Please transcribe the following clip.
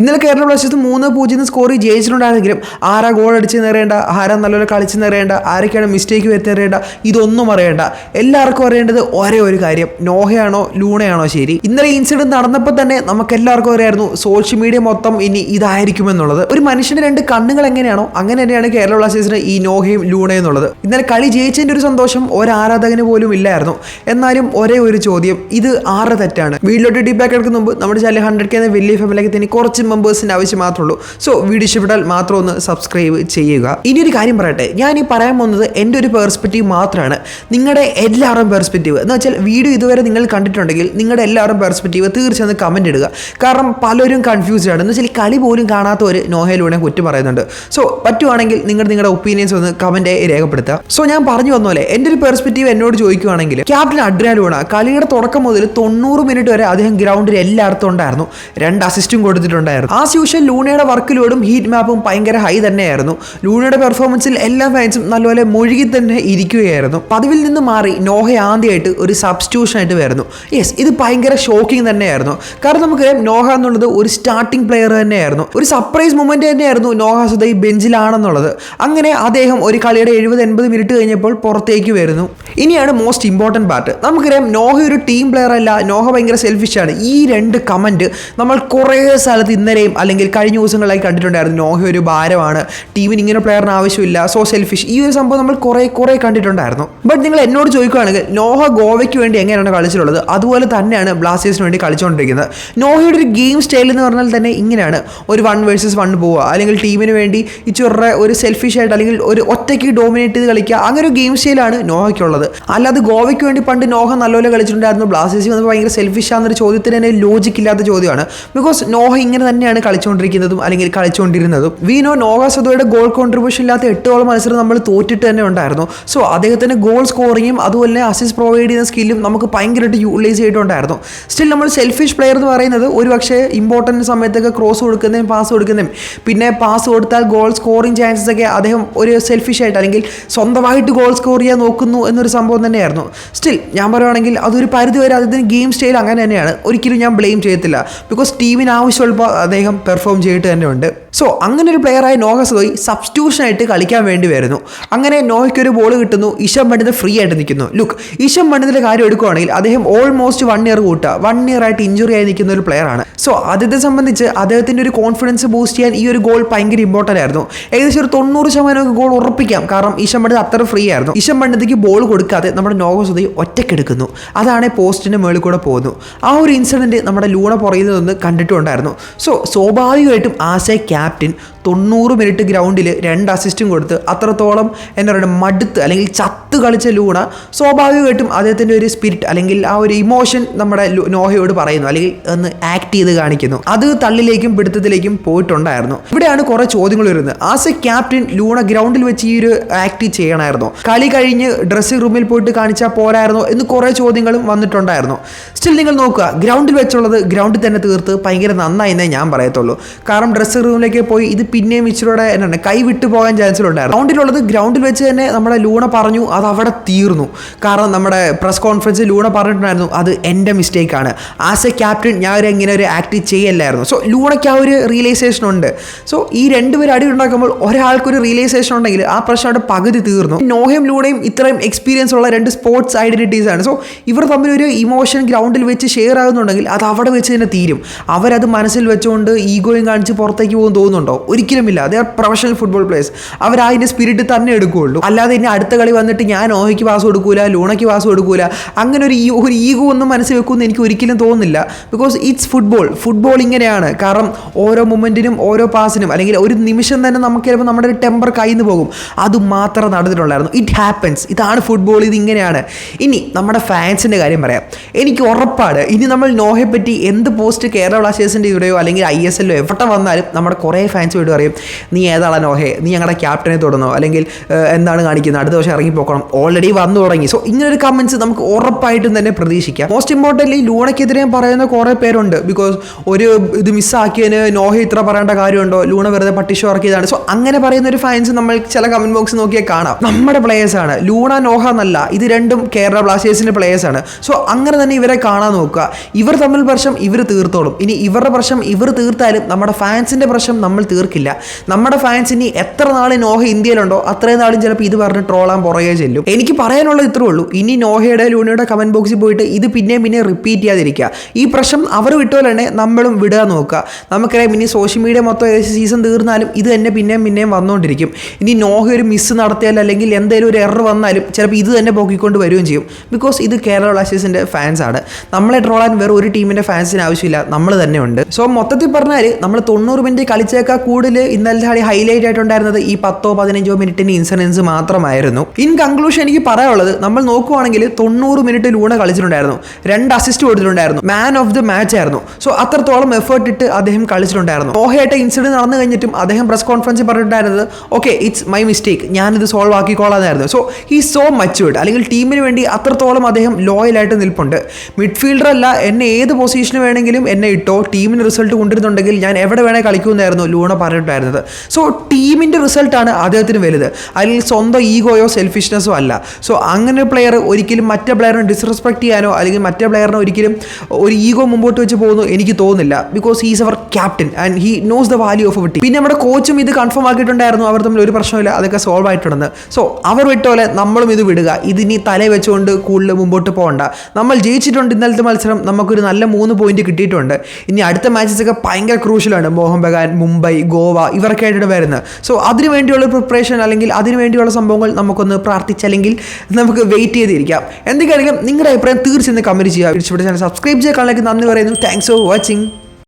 ഇന്നലെ കേരള ബ്ലാസ്റ്റേഴ്സ് മൂന്ന് പൂജ്യം സ്കോർ ജയിച്ചിട്ടുണ്ടായിരുന്നെങ്കിലും ആരാ ഗോൾ അടിച്ച് നേരേണ്ട ആരാ നല്ലപോലെ കളിച്ച് നേരേണ്ട ആരൊക്കെയാണ് മിസ്റ്റേക്ക് വരുത്തി നിറയേണ്ട ഇതൊന്നും അറിയേണ്ട. എല്ലാവർക്കും അറിയേണ്ടത് ഒരേ ഒരു കാര്യം നോഹയാണോ ലൂണയാണോ ശരി. ഇന്നലെ ഇൻസിഡന്റ് നടന്നപ്പോൾ തന്നെ നമുക്ക് എല്ലാവർക്കും അറിയായിരുന്നു സോഷ്യൽ മീഡിയ മൊത്തം ഇനി ഇതായിരിക്കും എന്നുള്ളത് ഒരു മനുഷ്യന്റെ രണ്ട് കണ്ണുകൾ എങ്ങനെയാണോ അങ്ങനെ തന്നെയാണ് കേരള ബ്ലാസ്റ്റേഴ്സിന് ഈ നോഹയും ലൂണയും എന്നുള്ളത്. ഇന്നലെ കളി ജയിച്ചതിന്റെ ഒരു സന്തോഷം ഒരാരാധകന് പോലും ഇല്ലായിരുന്നു. എന്നാലും ഒരേ ഒരു ചോദ്യം ഇത് ആരുടെ തെറ്റാണ്? വീട്ടിലോട്ട് ഡീപാക്ക് എടുക്കുന്ന മുമ്പ് നമ്മുടെ ചാനൽ ഹൺഡ്രഡ് കെ എന്ന വലിയ ഫാമിലിക്ക് തന്നെ കുറച്ച് മെമ്പേഴ്സിന്റെ ആവശ്യം മാത്രമേ ഉള്ളൂ സോ വീഡിയോ ഇഷ്ടപ്പെട്ടാൽ മാത്രം ഒന്ന് സബ്സ്ക്രൈബ് ചെയ്യുക. ഇനി ഒരു കാര്യം പറയട്ടെ. ഞാൻ ഈ പറയാൻ പോകുന്നത് എന്റെ ഒരു പെർസ്പെക്റ്റീവ് മാത്രമാണ് നിങ്ങളുടെ എല്ലാവരും പെർസ്പെക്റ്റീവ് എന്ന് വെച്ചാൽ വീഡിയോ ഇതുവരെ നിങ്ങൾ കണ്ടിട്ടുണ്ടെങ്കിൽ നിങ്ങളുടെ എല്ലാവരും പെർസ്പെക്റ്റീവ് തീർച്ചയായും കമന്റ് ഇടുക. കാരണം പലരും കൺഫ്യൂസ്ഡ് ആണ്. എന്ന് വെച്ചാൽ കളി പോലും കാണാത്തവർ നോഹയിലൂടെ കുറ്റം പറയുന്നുണ്ട്. സോ പറ്റുവാണെങ്കിൽ നിങ്ങൾ നിങ്ങളുടെ ഒപ്പീനിയൻസ് ഒന്ന് കമന്റ് രേഖപ്പെടുത്തുക. സോ ഞാൻ പറഞ്ഞു വന്ന പോലെ എന്റെ ഒരു പെർസ്പെക്റ്റീവ് എന്നോട് ചോദിക്കുവാണെങ്കിൽ ക്യാപ്റ്റൻ അഡ്രിയാലൂണ കളിയുടെ തുടക്കം മുതൽ തൊണ്ണൂറ് മിനിറ്റ് വരെ അദ്ദേഹം ഗ്രൗണ്ടിൽ എല്ലായിടത്തും ഉണ്ടായിരുന്നു. രണ്ട് അസിസ്റ്റും കൊടുത്തിട്ടുണ്ടായിരുന്നു. ആസ് യൂഷ്വൽ ലൂണയുടെ വർക്ക് ലോഡും ഹീറ്റ് മാപ്പും ഭയങ്കര ഹൈ തന്നെയായിരുന്നു. ലൂണയുടെ പെർഫോമൻസിൽ എല്ലാ ഫാൻസും നല്ലപോലെ മുഴുകി തന്നെ ഇരിക്കുകയായിരുന്നു. പതിവിൽ നിന്ന് മാറി നോഹ ആദ്യമായിട്ട് ഒരു സബ്സ്റ്റിറ്റ്യൂഷൻ ആയിട്ട് വരുന്നു. യെസ് ഇത് ഭയങ്കര ഷോക്കിംഗ് തന്നെയായിരുന്നു. കാരണം നമുക്ക് നോഹ എന്നുള്ളത് ഒരു സ്റ്റാർട്ടിംഗ് പ്ലെയർ തന്നെയായിരുന്നു. ഒരു സർപ്രൈസ് മൊമെന്റ് തന്നെയായിരുന്നു നോഹ ഈ ബെഞ്ചിലാണെന്നുള്ളത്. അങ്ങനെ അദ്ദേഹം ഒരു കളിയുടെ എഴുപത് എൺപത് മിനിറ്റ് കഴിഞ്ഞപ്പോൾ പുറത്തേക്ക് വരുന്നു. ഇനിയാണ് മോസ്റ്റ് ഇമ്പോർട്ടന്റ് പാർട്ട് നമുക്കറിയാം നോഹ ഒരു ടീം പ്ലെയർ അല്ല. നോഹ ഭയങ്കര സെൽഫിഷാണ് ഈ രണ്ട് കമന്റ് നമ്മൾ കുറേ സ്ഥലത്ത് ഇന്നലെയും അല്ലെങ്കിൽ കഴിഞ്ഞ ദിവസങ്ങളായി കണ്ടിട്ടുണ്ടായിരുന്നു. നോഹ ഒരു ഭാരമാണ്. ടീമിന് ഇങ്ങനെ പ്ലെയറിന് ആവശ്യമില്ല. സോ സെൽഫിഷ് ഈ ഒരു സംഭവം നമ്മൾ കുറേ കുറേ കണ്ടിട്ടുണ്ടായിരുന്നു. ബട്ട് നിങ്ങൾ എന്നോട് ചോദിക്കുകയാണെങ്കിൽ നോഹ ഗോവയ്ക്ക് വേണ്ടി എങ്ങനെയാണ് കളിച്ചിട്ടുള്ളത്? അതുപോലെ തന്നെയാണ് ബ്ലാസ്റ്റേഴ്സിന് വേണ്ടി കളിച്ചുകൊണ്ടിരിക്കുന്നത്. നോഹയുടെ ഒരു ഗെയിം സ്റ്റൈൽ എന്ന് പറഞ്ഞാൽ തന്നെ ഇങ്ങനെയാണ്. ഒരു വൺ വേഴ്സസ് വൺ പോവുക. അല്ലെങ്കിൽ ടീമിന് വേണ്ടി ഈ ചുറ ഒരു സെൽഫിഷ് ആയിട്ട് അല്ലെങ്കിൽ ഒരു ഒറ്റയ്ക്ക് ഡോമിനേറ്റ് ചെയ്ത് കളിക്കുക. അങ്ങനെ ഒരു ഗെയിം സ്റ്റൈലാണ് നോഹയ്ക്കുള്ളത്. അല്ലാതെ ഗോവയ്ക്ക് വേണ്ടി പണ്ട് നോഹ നല്ലപോലെ കളിച്ചിട്ടുണ്ടായിരുന്നു. ബ്ലാസ്റ്റേഴ്സ് ഭയങ്കര സെൽഫിഷ് ആണെന്നൊരു ചോദ്യത്തിന് തന്നെ ലോജിക്കില്ലാത്ത ചോദ്യമാണ്. ബിക്കോസ് നോഹ ഇങ്ങനെ തന്നെയാണ് കളിച്ചുകൊണ്ടിരിക്കുന്നതും അല്ലെങ്കിൽ കളിച്ചുകൊണ്ടിരുന്നതും. വീനോ നോ നോഹ ഗോൾ കോൺട്രിബ്യൂഷൻ ഇല്ലാത്ത എട്ടോളം മത്സരം നമ്മൾ തോറ്റിട്ട് തന്നെ ഉണ്ടായിരുന്നു. സോ അദ്ദേഹത്തിന് ഗോൾ സ്കോറിങ്ങും അതുപോലെ തന്നെ അസിസ്റ്റ് പ്രൊവൈഡ് ചെയ്യുന്ന സ്കില്ലും നമുക്ക് ഭയങ്കരമായിട്ട് യൂട്ടിലൈസ് ചെയ്തിട്ടുണ്ടായിരുന്നു സ്റ്റിൽ നമ്മൾ സെൽഫിഷ് പ്ലെയർ എന്ന് പറയുന്നത് ഒരു പക്ഷേ ഇമ്പോർട്ടന്റ് സമയത്തൊക്കെ ക്രോസ് കൊടുക്കുന്നതും പാസ് കൊടുക്കുന്നതും. പിന്നെ പാസ് കൊടുത്താൽ ഗോൾ സ്കോറിങ് ചാൻസസ് ഒക്കെ അദ്ദേഹം ഒരു സെൽഫിഷ് ആയിട്ട് അല്ലെങ്കിൽ സ്വന്തമായിട്ട് ഗോൾ സ്കോർ ചെയ്യാൻ നോക്കുന്നു എന്നൊരു സംഭവം തന്നെയായിരുന്നു. സ്റ്റിൽ ഞാൻ പറയുകയാണെങ്കിൽ അതൊരു പരിധി വരെ അദ്ദേഹത്തിന് ഗെയിം സ്റ്റൈൽ അങ്ങനെ തന്നെയാണ്. ഒരിക്കലും ഞാൻ ബ്ലെയിം ചെയ്യത്തില്ല. ബിക്കോസ് ടീമിന് ആവശ്യമുള്ളപ്പോൾ അദ്ദേഹം പെർഫോം ചെയ്തിട്ട് തന്നെ ഉണ്ട് സോ അങ്ങനെ ഒരു പ്ലെയറായ നോഹ സോയി സബ്സ്റ്റിറ്റ്യൂഷൻ ആയിട്ട് കളിക്കാൻ വേണ്ടി വരുന്നു. അങ്ങനെ നോഹയ്ക്ക് ഒരു ബോൾ കിട്ടുന്നു. ഇഷം പണ്ഡിത് ഫ്രീ ആയിട്ട് നിൽക്കുന്നു. ലുക്ക് ഇഷം പണ്ഡിതിന്റെ കാര്യം എടുക്കുകയാണെങ്കിൽ അദ്ദേഹം ഓൾമോസ്റ്റ് വൺ ഇയർ കൂട്ടുക. വൺ ഇയർ ആയിട്ട് ഇഞ്ചുറി ആയി നിൽക്കുന്ന ഒരു പ്ലെയർ ആണ്. സോ അദ്ദേഹത്തെ സംബന്ധിച്ച് അദ്ദേഹത്തിന്റെ ഒരു കോൺഫിഡൻസ് ബൂസ്റ്റ് ചെയ്യാൻ ഈ ഒരു ഗോൾ ഭയങ്കര ഇമ്പോർട്ടന്റ് ആയിരുന്നു. ഏകദേശം ഒരു തൊണ്ണൂറ് ശതമാനം ഗോൾ ഉറപ്പിക്കാം. കാരണം ഇഷം പണ്ഡിത് അത്ര ഫ്രീ ആയിരുന്നു. ഇഷം പണ്ഡിതയ്ക്ക് ബോൾ കൊടുക്കാതെ നമ്മുടെ നോഹ സുധി ഒറ്റക്കെടുക്കുന്നു അതാണ് പോസ്റ്റിന്റെ മേളിൽ കൂടെ പോകുന്നു. ആ ഒരു ഇൻസിഡന്റ് നമ്മുടെ ലൂണ പുറയിൽ നിന്ന് കണ്ടിട്ടുണ്ടായിരുന്നു. സോ സ്വാഭാവികമായിട്ടും ആസ് എ ക്യാപ്റ്റൻ തൊണ്ണൂറ് മിനിറ്റ് ഗ്രൗണ്ടിൽ രണ്ട് അസിസ്റ്റും കൊടുത്ത് അത്രത്തോളം എന്താ പറയുക മടുത്ത് അല്ലെങ്കിൽ ചത്ത് കളിച്ച ലൂണ സ്വാഭാവികമായിട്ടും അദ്ദേഹത്തിന്റെ ഒരു സ്പിരിറ്റ് അല്ലെങ്കിൽ ആ ഒരു ഇമോഷൻ നമ്മുടെ നോഹയോട് പറയുന്നു. അല്ലെങ്കിൽ ഒന്ന് ആക്ട് ചെയ്ത് കാണിക്കുന്നു. അത് തള്ളിലേക്കും പിടുത്തത്തിലേക്കും പോയിട്ടുണ്ടായിരുന്നു. ഇവിടെയാണ് കുറെ ചോദ്യങ്ങൾ വരുന്നത്. ആസ് എ ക്യാപ്റ്റൻ ലൂണ ഗ്രൗണ്ടിൽ വെച്ച് ഈ ഒരു ആക്ട് ചെയ്യണമായിരുന്നു. കളി കഴിഞ്ഞ് ഡ്രസ്സിംഗ് റൂമിൽ പോയിട്ട് കാണിച്ചാൽ പോരായിരുന്നോ എന്ന് കുറേ ചോദ്യങ്ങളും വന്നിട്ടുണ്ടായിരുന്നു. സ്റ്റിൽ നിങ്ങൾ നോക്കുക ഗ്രൗണ്ടിൽ വെച്ചുള്ളത് ഗ്രൗണ്ടിൽ തന്നെ തീർത്ത് ഭയങ്കര നന്നായി എന്നേ ഞാൻ പറയത്തുള്ളൂ. കാരണം ഡ്രസ്സിംഗ് റൂമിലേക്ക് പോയി ഇത് പിന്നെയും ഇച്ചിരൂടെ എന്താണ് കൈ വിട്ടു പോകാൻ ചാൻസിലുണ്ടായിരുന്നു ഗ്രൗണ്ടിലുള്ളത് ഗ്രൗണ്ടിൽ വെച്ച് തന്നെ നമ്മുടെ ലൂണ പറഞ്ഞു അവിടെ തീർന്നു. കാരണം നമ്മുടെ പ്രസ് കോൺഫറൻസിൽ ലൂണ പറഞ്ഞിട്ടുണ്ടായിരുന്നു അത് എന്റെ മിസ്റ്റേക്കാണ് ആസ് എ ക്യാപ്റ്റൻ ഞാൻ ഒരു ഇങ്ങനെ ഒരു ആക്ട് ചെയ്യല്ലായിരുന്നു. സോ ലൂണയ്ക്ക് ആ ഒരു റിയലൈസേഷൻ ഉണ്ട്. സോ ഈ രണ്ടുപേരും അടി ഉണ്ടാക്കുമ്പോൾ ഒരാൾക്കൊരു റിയലൈസേഷൻ ഉണ്ടെങ്കിൽ ആ പ്രശ്നം അവിടെ പകുതി തീർന്നു. നോഹയും ലൂണയും ഇത്രയും എക്സ്പീരിയൻസ് ഉള്ള രണ്ട് സ്പോർട്സ് ഐഡന്റിറ്റീസ് ആണ്. സോ ഇവർ തമ്മിൽ ഒരു ഇമോഷൻ ഗ്രൗണ്ടിൽ വെച്ച് ഷെയർ ആകുന്നുണ്ടെങ്കിൽ അത് അവിടെ വെച്ച് തന്നെ തീരും. അവരത് മനസ്സിൽ വെച്ചുകൊണ്ട് ഈഗോയും കാണിച്ച് പുറത്തേക്ക് പോകും തോന്നുന്നുണ്ടോ? ഒരിക്കലുമില്ല. അതേ പ്രൊഫഷണൽ ഫുട്ബോൾ പ്ലേയേഴ്സ് അവർ അതിന്റെ സ്പിരിറ്റ് തന്നെ എടുക്കുകയുള്ളൂ. അല്ലാതെ ഇനി അടുത്ത കളി വന്നിട്ട് ഞാൻ ഓഹയ്ക്ക് പാസ് കൊടുക്കൂല ലൂണയ്ക്ക് പാസ് കൊടുക്കൂല. അങ്ങനെ ഒരു ഒരു ഈഗോ ഒന്നും മനസ്സിൽ വെക്കുമെന്ന് എനിക്ക് ഒരിക്കലും തോന്നുന്നില്ല. ബിക്കോസ് ഇറ്റ്സ് ഫുട്ബോൾ ഫുട്ബോൾ ഇങ്ങനെയാണ്. കാരണം ഓരോ മൊമെന്റിനും ഓരോ പാസിനും അല്ലെങ്കിൽ ഒരു നിമിഷം തന്നെ നമുക്ക് ചിലപ്പോൾ നമ്മുടെ ഒരു ടെമ്പർ കയ്യിൽ പോകും. അത് മാത്രം നടന്നിട്ടുണ്ടായിരുന്നു ഇറ്റ് ഹാപ്പൻസ് ഇതാണ് ഫുട്ബോൾ ഇത് ഇങ്ങനെയാണ്. ഇനി നമ്മുടെ ഫാൻസിന്റെ കാര്യം പറയാം. എനിക്ക് ഉറപ്പാണ്. ഇനി നമ്മൾ നോഹയെ പറ്റി എന്ത് പോസ്റ്റ് കേരള ബ്ലാസ്റ്റേഴ്സിന്റെ ഇവിടെയോ അല്ലെങ്കിൽ ഐ എസ് എല്ലോ എവിടെ വന്നാലും നമ്മുടെ കുറേ ഫാൻസ് വീട് പറയും നീ ഏതാണ് നോഹെ? നീ ഞങ്ങളുടെ ക്യാപ്റ്റനെ തൊടുന്നോ? അല്ലെങ്കിൽ എന്താണ് കാണിക്കുന്നത് അടുത്ത വർഷം ഇറങ്ങിപ്പോക്കണം? ഓൾറെഡി വന്നു തുടങ്ങി. സോ ഇങ്ങനൊരു കമന്റ്സ് നമുക്ക് ഉറപ്പായിട്ടും തന്നെ പ്രതീക്ഷിക്കാം. മോസ്റ്റ് ഇമ്പോർട്ടന്റ് ലൂണയ്ക്കെതിരെ പറയുന്ന കുറേ പേരുണ്ട്. ബിക്കോസ് ഒരു ഇത് മിസ്സാക്കിയതിന് നോഹ ഇത്ര പറയേണ്ട കാര്യമുണ്ടോ? ലൂണ വെറുതെ പട്ടിഷോ ഇറക്കിയതാണ്. സോ അങ്ങനെ പറയുന്ന ഒരു ഫാൻസ് നമ്മൾ ചില കമന്റ് ബോക്സ് നോക്കിയാൽ കാണാം. നമ്മുടെ പ്ലേയേഴ്സാണ് ലൂണ നോഹ എന്നല്ല. ഇത് രണ്ടും കേരള ബ്ലാസ്റ്റേഴ്സിന്റെ പ്ലേയേഴ്സാണ് സോ അങ്ങനെ തന്നെ ഇവരെ കാണാൻ നോക്കുക. ഇവർ തമ്മിൽ പ്രശ്നം ഇവർ തീർത്തോളും. ഇനി ഇവരുടെ പ്രശ്നം ഇവർ തീർത്താലും നമ്മുടെ ഫാൻസിന്റെ പ്രശ്നം നമ്മൾ തീർക്കില്ല. നമ്മുടെ ഫാൻസ് ഇനി എത്ര നാൾ നോഹ ഇന്ത്യയിലുണ്ടോ? അത്രയും നാളും ചിലപ്പോൾ ഇത് പറഞ്ഞ് ട്രോളാൻ പുറകെ ചെല്ലും. എനിക്ക് പറയാനുള്ളത് ഇത്രേ ഉള്ളൂ. ഇനി നോഹയുടെ ലൂണയുടെ കമന്റ് ബോക്സിൽ പോയിട്ട് ഇത് പിന്നെയും പിന്നെ റിപ്പീറ്റ് ചെയ്യാതിരിക്കുക. ഈ പ്രശ്നം അവർ വിട്ടുപോലെ തന്നെ നമ്മളും വിടുക നോക്കുക. നമുക്കറിയാം ഇനി സോഷ്യൽ മീഡിയ മൊത്തം ഏകദേശം സീസൺ തീർന്നാലും ഇത് തന്നെ പിന്നെയും പിന്നെയും വന്നുകൊണ്ടിരിക്കും ഇനി നോഹ ഒരു മിസ് നടത്തിയാൽ അല്ലെങ്കിൽ എന്തെങ്കിലും ഒരു എറർ വന്നാലും ചിലപ്പോൾ ഇത് തന്നെ പൊക്കിക്കൊണ്ട് വരികയും ചെയ്യും. ബിക്കോസ് ഇത് കേരള ബ്ലാസ്റ്റേഴ്സിന്റെ ഫാൻസാണ് നമ്മളെ ട്രോളാൻ വേറെ ഒരു ടീമിന്റെ ഫാൻസിന് ആവശ്യമില്ല. നമ്മൾ തന്നെ ഉണ്ട്. സോ മൊത്തത്തിൽ പറഞ്ഞാൽ നമ്മൾ തൊണ്ണൂറ് മിനിറ്റ് കളിച്ചേക്കാൾ കൂടുതൽ ഇന്നലെ കളി ഹൈലൈറ്റ് ആയിട്ടുണ്ടായിരുന്നത് ഈ പത്തോ പതിനഞ്ചോ മിനിറ്റിന്റെ ഇൻസിഡൻസ് മാത്രമായിരുന്നു. ഇൻ കൺക്ലൂഷൻ എനിക്ക് പറയാനുള്ളത് നമ്മൾ നോക്കുവാണെങ്കിൽ തൊണ്ണൂറ് മിനിറ്റ് ലൂണ കളിച്ചിട്ടുണ്ടായിരുന്നു. രണ്ട് അസിസ്റ്റ് കൊടുത്തിട്ടുണ്ടായിരുന്നു. മാൻ ഓഫ് ദി മാച്ച് ആയിരുന്നു. സോ അത്രത്തോളം എഫേർട്ട് ഇട്ട് അദ്ദേഹം കളിച്ചിട്ടുണ്ടായിരുന്നു. ഓഹയായിട്ട് ഇൻസിഡന്റ് നടന്നു കഴിഞ്ഞിട്ടും അദ്ദേഹം പ്രസ് കോൺഫറൻസിൽ പറഞ്ഞിട്ടുണ്ടായിരുന്നത് ഓക്കെ ഇറ്റ്സ് മൈ മിസ്റ്റേക്ക് ഞാനിത് സോൾവ് ആക്കിക്കോളാന്നായിരുന്നു. സോ ഹീ സോ മച്ചുവേർഡ് അല്ലെങ്കിൽ ടീമിന് വേണ്ടി അത്രത്തോളം അദ്ദേഹം ലോയലായിട്ട് നിൽപ്പുണ്ട്. മിഡ്ഫീൽഡർ അല്ല എന്നെ ഏത് പൊസിഷന് വേണമെങ്കിലും എന്നെ ഇട്ടോ ടീമിന് റിസൾട്ട് കൊണ്ടിരുന്നുണ്ടെങ്കിൽ ഞാൻ എവിടെ വേണേൽ കളിക്കുമെന്നായിരുന്നു ലൂണ പറഞ്ഞിട്ടുണ്ടായിരുന്നത്. സോ ടീമിന്റെ റിസൾട്ടാണ് അദ്ദേഹത്തിന് വലുത്. അല്ലെങ്കിൽ സ്വന്തം ഈഗോയോ സെൽഫിഷ്നെസ്സോ അല്ല. സോ അങ്ങനെ ഒരു പ്ലെയർ ഒരിക്കലും മറ്റേ പ്ലെയറിനെ ഡിസ്റെസ്പെക്ട് ചെയ്യാനോ അല്ലെങ്കിൽ മറ്റേ പ്ലെയറിനെ ഒരിക്കലും ഒരു ഈഗോ മുമ്പോട്ട് വെച്ച് പോകുന്നു എനിക്ക് തോന്നുന്നില്ല. Because he's our captain and he knows the value of a team പിന്നെ നമ്മുടെ കോച്ചും ഇത് കൺഫേം ആക്കിയിട്ടുണ്ടായിരുന്നു. അവർ തമ്മിൽ ഒരു പ്രശ്നമില്ല അതൊക്കെ സോൾവ് ആയിട്ടുണ്ടെന്ന്. സോ അവർ വിട്ട പോലെ നമ്മളും ഇത് വിടുക. ഇതിനി തല വെച്ചുകൊണ്ട് കൂടുതൽ മുമ്പോട്ട് പോകണ്ട. നമ്മൾ ജയിച്ചിട്ടുണ്ട് ഇന്നലത്തെ മത്സരം. നമുക്കൊരു നല്ല മൂന്ന് പോയിന്റ് കിട്ടിയിട്ടുണ്ട്. ഇനി അടുത്ത മാച്ചസ് ഒക്കെ ഭയങ്കര ക്രൂഷ്യലാണ് മോഹൻ ബഗാൻ മുംബൈ ഗോവ ഇവർക്കായിട്ടാണ് വരുന്നത്. സോ അതിനു വേണ്ടിയുള്ള പ്രിപ്പറേഷൻ അല്ലെങ്കിൽ അതിനു വേണ്ടിയുള്ള സംഭവങ്ങൾ നമുക്കൊന്ന് പ്രാർത്ഥിച്ചല്ലെങ്കിൽ നമുക്ക് വെയിറ്റ് ചെയ്തിരിക്കാം. എന്തൊക്കെയാണെങ്കിലും നിങ്ങളുടെ അഭിപ്രായം തീർച്ചയായും കമന്റ് ചെയ്യുക. ഇഷ്ടപ്പെട്ട ചാനൽ സബ്സ്ക്രൈബ് ചെയ്യാൻ കാണാൻ നന്ദി പറയുന്നു. Thanks for watching